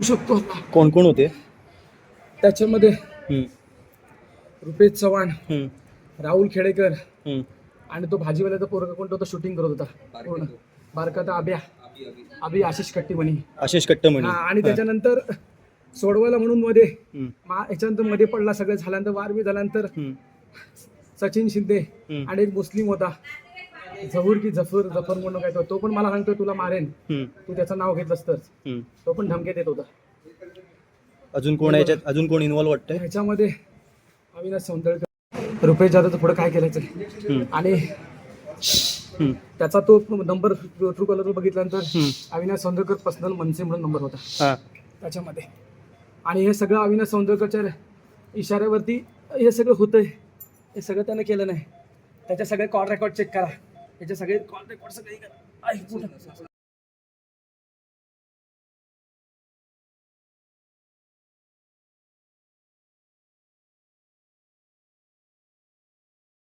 शकतो. कोण कोण होते? त्याच्यामध्ये रुपेश चव्हाण राहुल खेडेकर. आणि तो भाजीवाल्याचा पोरगा कोणता होता शूटिंग करत होता. पूर्ण बारकाचा आब्या अभि आशिष कट्टीमणी. आशिष कट्टमणी. आणि त्याच्यानंतर सोडवायला म्हणून मध्ये याच्यानंतरमध्ये पडला सगळं. झाल्यानंतर वारवी झाल्यानंतर सचिन शिंदे. आणि एक मुस्लिम होता. झहूर की जफर जफर म्हणून काय तो पण मला सांगतोय तुला मारेन. तू त्याचं नाव घेतलंस तर. तो पण धमके देत होता. अजून कोण याच्यात? अजून कोण इन्व्हॉल्व वाटतंय? ह्याच्यामध्ये अविनाश सौंदळकर. रुपेश जाधवचं पुढे काय केल्याचं? हम्म, आणि त्याचा तो नंबर ट्रू कलर बघितल्यानंतर. अविनाश सौंदळकर पर्सनल मनसे म्हणून नंबर होता. त्याच्यामध्ये. आणि हे सगळं अविनाश सौंदळकरच्या इशाऱ्यावरती हे सगळं होतंय. हे सगळं त्यानं केलं नाही. त्याचे सगळे कॉल रेकॉर्ड चेक करा. याचे सगळे कॉल रेकॉर्ड सगळे करा.